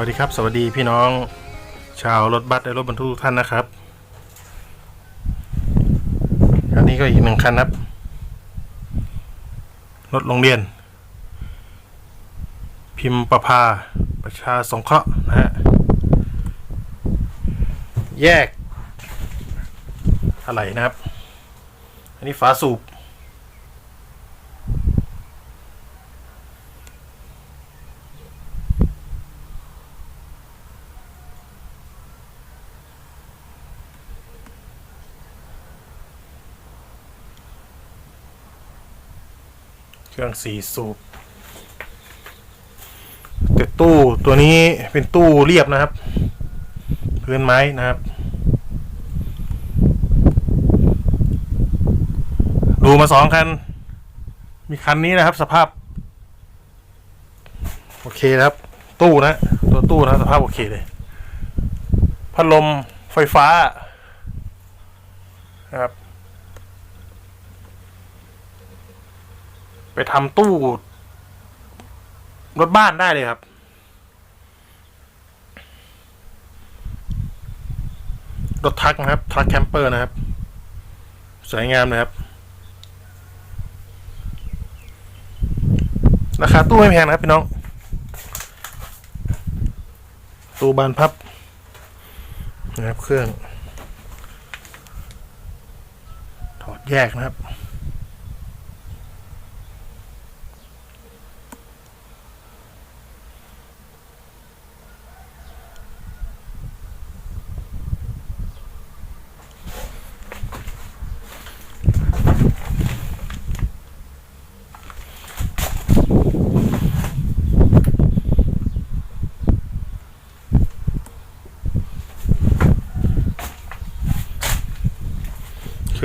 วัสดีครับ สวัสดีพี่น้อง ชาวรถบัสและรถบรรทุกทุกท่านนะครับ อันนี้ก็อีกหนึ่งคันครับ รถโรงเรียน พิมพ์ประภา ประชาสงเคราะห์นะฮะ แยก อะไรนะครับ อันนี้ฝาสูบ เครื่องสี่สูบแต่ตู้ตัวนี้เป็นตู้เรียบนะครับ พื้นไม้นะครับ ดูมาสองคัน มีคันนี้นะครับ สภาพ โอเคครับ ตู้นะ ตัวตู้นะ สภาพโอเคเลย พัดลมไฟฟ้านะครับ ไปทำตู้รถบ้านได้เลยครับ รถทรัคนะครับทรัคแคมเปอร์นะครับ สวยงามนะครับ ราคาตู้ไม่แพงนะครับพี่น้อง ตู้บานพับ นะครับเครื่อง ถอดแยกนะครับ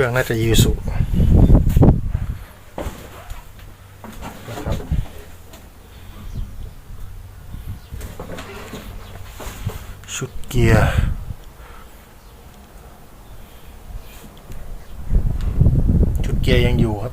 รื่องน่าจะยูสุนะครับชุดเกียร์ ชุดเกียร์ยังอยู่ครับ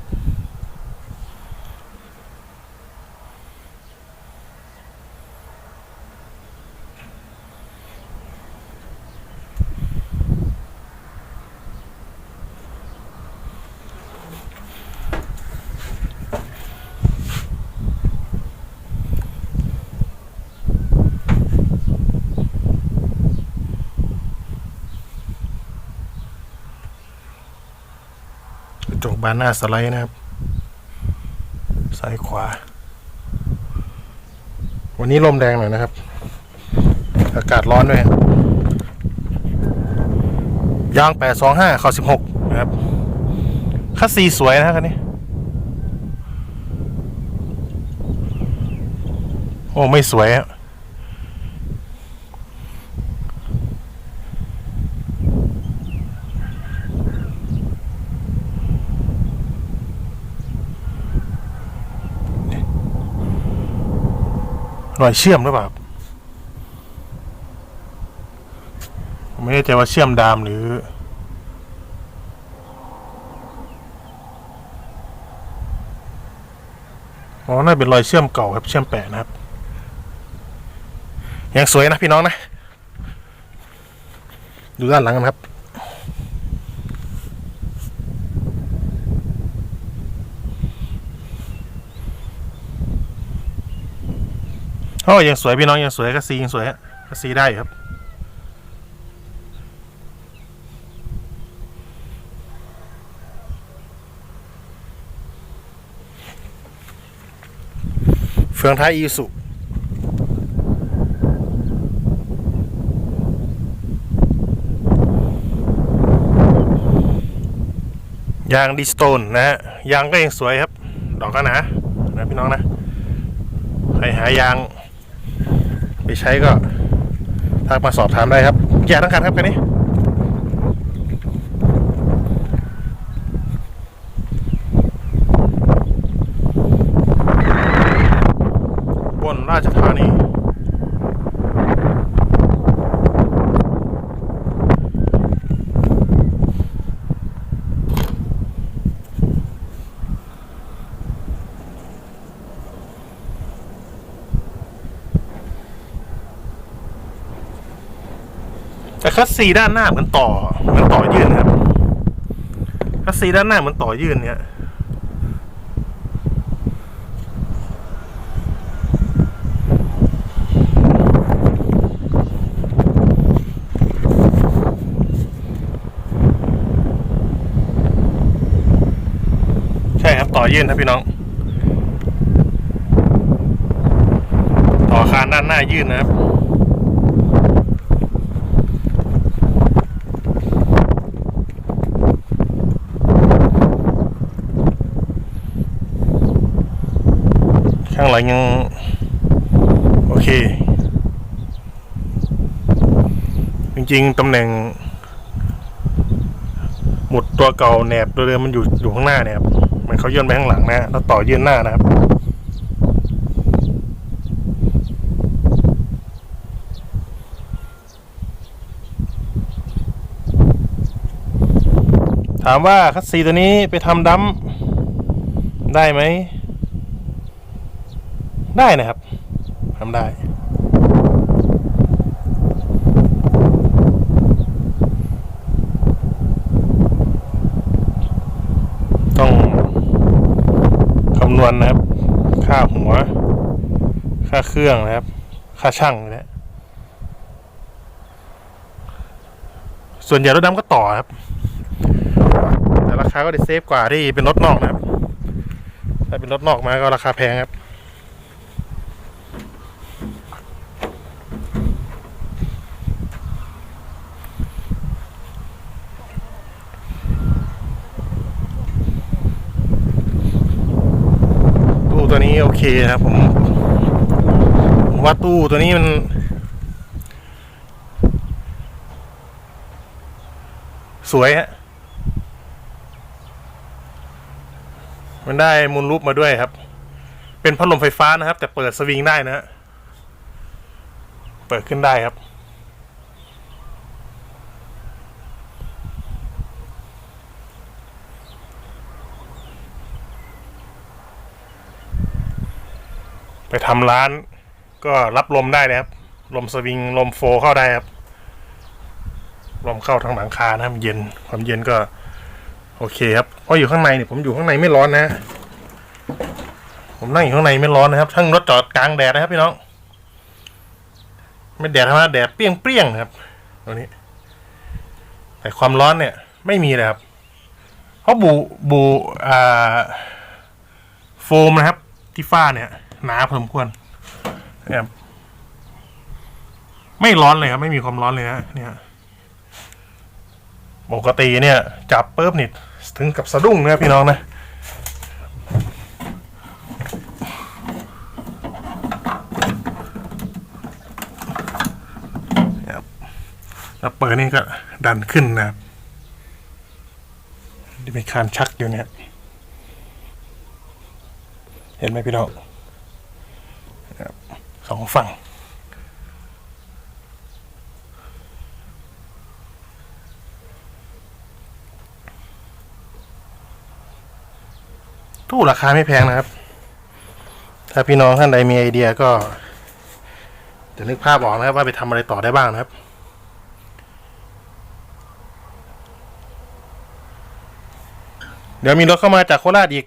กระ จกบานหน้าสไลด์นะครับ ซ้ายขวา วันนี้ลมแรงหน่อยนะครับ อากาศร้อนด้วย ยางแปดสองห้าข้อสิบหกนะครับคัสซีสวยนะครับคันนี้ โอ้ ไม่สวยอะ รอยเชื่อมหรือเปล่าผมไม่แน่ใจว่าเชื่อมดามหรือ อ๋อ น่าเป็นรอยเชื่อมเก่าครับ เชื่อมแปะนะครับ ยังสวยนะพี่น้องนะ ดูด้านหลังกันครับ อ้ยังสวยพี่น้องยังสวยก็ซียังสวยฮะก็ซีได้ครับ เฟืองท้ายอีสุยางดิสโตนนะฮะยางก็ยังสวยครับ ดอกก็หนานะพี่น้องนะใครหายาง ไปใช้ก็ทักมาสอบถามได้ครับอย่ทั้งคันครับคันนี้บนราชธานี แต่คัสซีด้านหน้าเหมือนต่อเหมือนต่อยื่นครับคัสซีด้านหน้าเหมือนต่อยื่นเนี่ยใช่ครับต่อยื่นครับพี่น้อง ต่อคานด้านหน้ายื่นนะครับ ข้างหลังยัง โอเค จริงๆตำแหน่ง หมุดตัวเก่าแหนบตัวเดิมมันอยู่อยู่ข้างหน้าเนี่ยครับมันเขายื่นไปข้างหลังนะ แล้วต่อยื่นหน้านะครับถามว่าคัสซีตัวนี้ไปทำดัมได้ไหม ได้นะครับทำได้ ต้องคำนวณนะครับ ค่าหัว ค่าเครื่องนะครับ ค่าช่างนะส่วนใหญ่รถดำก็ต่อครับ แต่ราคาก็ได้เซฟกว่าที่เป็นรถนอกนะครับ ถ้าเป็นรถนอกมาก็ราคาแพงครับ ตู้ตัวนี้โอ เคครับผมผมว่าตู้ตัวนี้มัน สวยฮะ มันได้มูลรูปมาด้วยครับ เป็นพัดลมไฟฟ้านะครับ แต่เปิดสวิงได้นะฮะ เปิดขึ้นได้ครับ ไปทำร้าน ก็รับลมได้นะครับ ลมสวิงลมโฟเข้าได้ครับ ลมเข้าทางหลังคานะครับ เย็นความเย็นก็ โอเคครับเพราะอยู่ข้างในเนี่ยผมอยู่ข้างในไม่ร้อนนะ ผมนั่งอยู่ข้างในไม่ร้อนนะครับทั้งรถจอดกลางแดดนะครับพี่น้อง ไม่แดดธรรมดาแดดเปรี้ยงๆนะครับตัวนี้ แต่ความร้อนเนี่ย ไม่มีเลยครับเพราะบูบูอ่าโฟมนะครับที่ฝ้าเนี่ย หนาเพิ่มควรเนี่ยไม่ร้อนเลยครับไม่มีความร้อนเลยนะเนี่ยปกติเนี่ย จับปุ๊บนี่ถึงกับสะดุ้งนะพี่น้องนะครับแล้วเปิดนี่ก็ดันขึ้นนะครับที่มีคานชักอยู่เนี่ย เห็นไหมพี่น้อง สองฝั่ง ตู้ราคาไม่แพงนะครับ ถ้าพี่น้องท่านใดมีไอเดียก็ จะนึกภาพออกนะครับว่าไปทำอะไรต่อได้บ้างนะครับเดี๋ยวมีรถเข้ามาจากโคราชอีก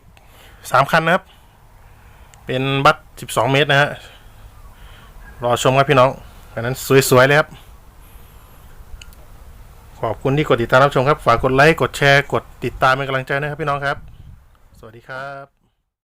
สามคันนะครับ เป็นบัสสิบสองเมตรนะฮะ รอชมครับพี่น้องอันนั้นสวยๆเลยครับ ขอบคุณที่กดติดตามรับชมครับ ฝากกดไลค์ กดแชร์ กดติดตามเป็นกำลังใจนะครับพี่น้องครับ สวัสดีครับ